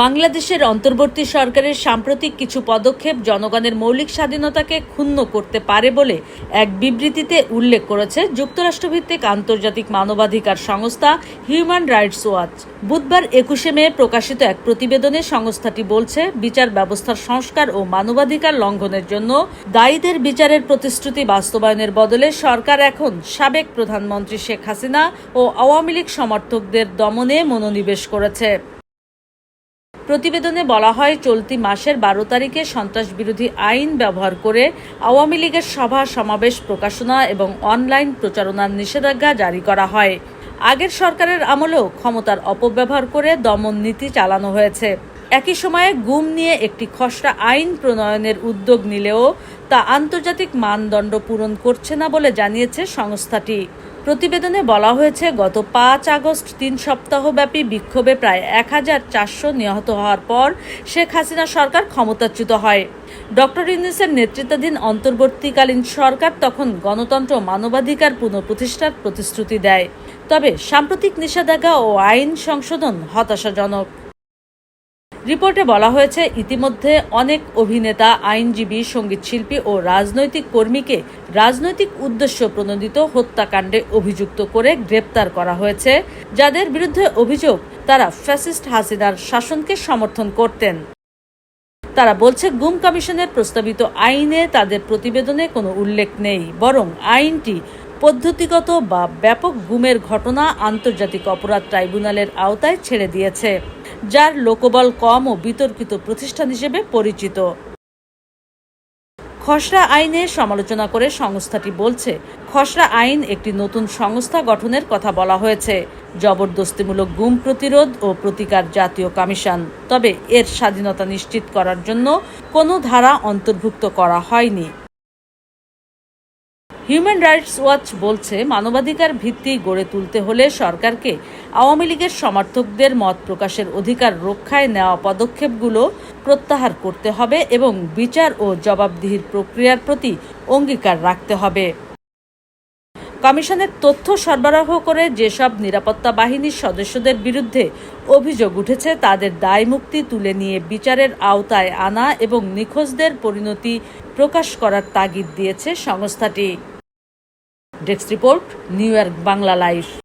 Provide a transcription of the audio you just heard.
বাংলাদেশের অন্তর্বর্তী সরকারের সাম্প্রতিক কিছু পদক্ষেপ জনগণের মৌলিক স্বাধীনতাকে ক্ষুণ্ণ করতে পারে বলে এক বিবৃতিতে উল্লেখ করেছে যুক্তরাষ্ট্রভিত্তিক আন্তর্জাতিক মানবাধিকার সংস্থা হিউম্যান রাইটস ওয়াচ। বুধবার একুশে মে প্রকাশিত এক প্রতিবেদনে সংস্থাটি বলছে, বিচার ব্যবস্থার সংস্কার ও মানবাধিকার লঙ্ঘনের জন্য দায়ীদের বিচারের প্রতিশ্রুতি বাস্তবায়নের বদলে সরকার এখন সাবেক প্রধানমন্ত্রী শেখ হাসিনা ও আওয়ামী লীগ সমর্থকদের দমনে মনোনিবেশ করেছে। প্রতিবেদনে বলা হয়, চলতি মাসের বারো তারিখে সন্ত্রাস বিরোধী আইন ব্যবহার করে আওয়ামী লীগের সভা, সমাবেশ, প্রকাশনা এবং অনলাইন প্রচারণার নিষেধাজ্ঞা জারি করা হয়। আগের সরকারের আমলেও ক্ষমতার অপব্যবহার করে দমন নীতি চালানো হয়েছে। একই সময়ে গুম নিয়ে একটি খসড়া আইন প্রণয়নের উদ্যোগ নিলেও তা আন্তর্জাতিক মানদণ্ড পূরণ করছে না বলে জানিয়েছে সংস্থাটি। প্রতিবেদনে বলা হয়েছে, গত পাঁচ আগস্ট তিন সপ্তাহব্যাপী বিক্ষোভে প্রায় এক হাজার চারশো নিহত হওয়ার পর শেখ হাসিনা সরকার ক্ষমতাচ্যুত হয়। ডক্টর ইউনিসের নেতৃত্বাধীন অন্তর্বর্তীকালীন সরকার তখন গণতন্ত্র মানবাধিকার পুনঃপ্রতিষ্ঠার প্রতিশ্রুতি দেয়। তবে সাম্প্রতিক নিষেধাজ্ঞা ও আইন সংশোধন হতাশাজনক। রিপোর্টে বলা হয়েছে, ইতিমধ্যে অনেক অভিনেতা, আইনজীবী, সঙ্গীতশিল্পী ও রাজনৈতিক কর্মীকে রাজনৈতিক উদ্দেশ্য প্রণোদিত হত্যাকাণ্ডে অভিযুক্ত করে গ্রেপ্তার করা হয়েছে। যাদের বিরুদ্ধে অভিযোগ, তারা ফ্যাসিস্ট হাসিনার শাসনকে সমর্থন করতেন। তারা বলছে, গুম কমিশনের প্রস্তাবিত আইনে তাদের প্রতিবেদনে কোনো উল্লেখ নেই, বরং আইনটি পদ্ধতিগত বা ব্যাপক গুমের ঘটনা আন্তর্জাতিক অপরাধ ট্রাইব্যুনালের আওতায় ছেড়ে দিয়েছে। যার লোকবল কম ও বিতর্কিত প্রতিষ্ঠান হিসেবে পরিচিত। খসড়া আইনের সমালোচনা করে সংস্থাটি বলছে, খসড়া আইন একটি নতুন সংস্থা গঠনের কথা বলা হয়েছে, জবরদস্তিমূলক গুম প্রতিরোধ ও প্রতিকার জাতীয় কমিশন। তবে এর স্বাধীনতা নিশ্চিত করার জন্য কোনো ধারা অন্তর্ভুক্ত করা হয়নি। হিউম্যান রাইটস ওয়াচ বলছে, মানবাধিকার ভিত্তি গড়ে তুলতে হলে সরকারকে আওয়ামী লীগের সমর্থকদের মত প্রকাশের অধিকার রক্ষায় নেওয়া পদক্ষেপগুলো প্রত্যাহার করতে হবে এবং বিচার ও জবাবদিহির প্রক্রিয়ার প্রতি অঙ্গীকার রাখতে হবে। কমিশনের তথ্য সরবরাহ করে যেসব নিরাপত্তা বাহিনীর সদস্যদের বিরুদ্ধে অভিযোগ উঠেছে, তাদের দায়মুক্তি তুলে নিয়ে বিচারের আওতায় আনা এবং নিখোঁজদের পরিণতি প্রকাশ করার তাগিদ দিয়েছে সংস্থাটি। Desk report New York Bangla life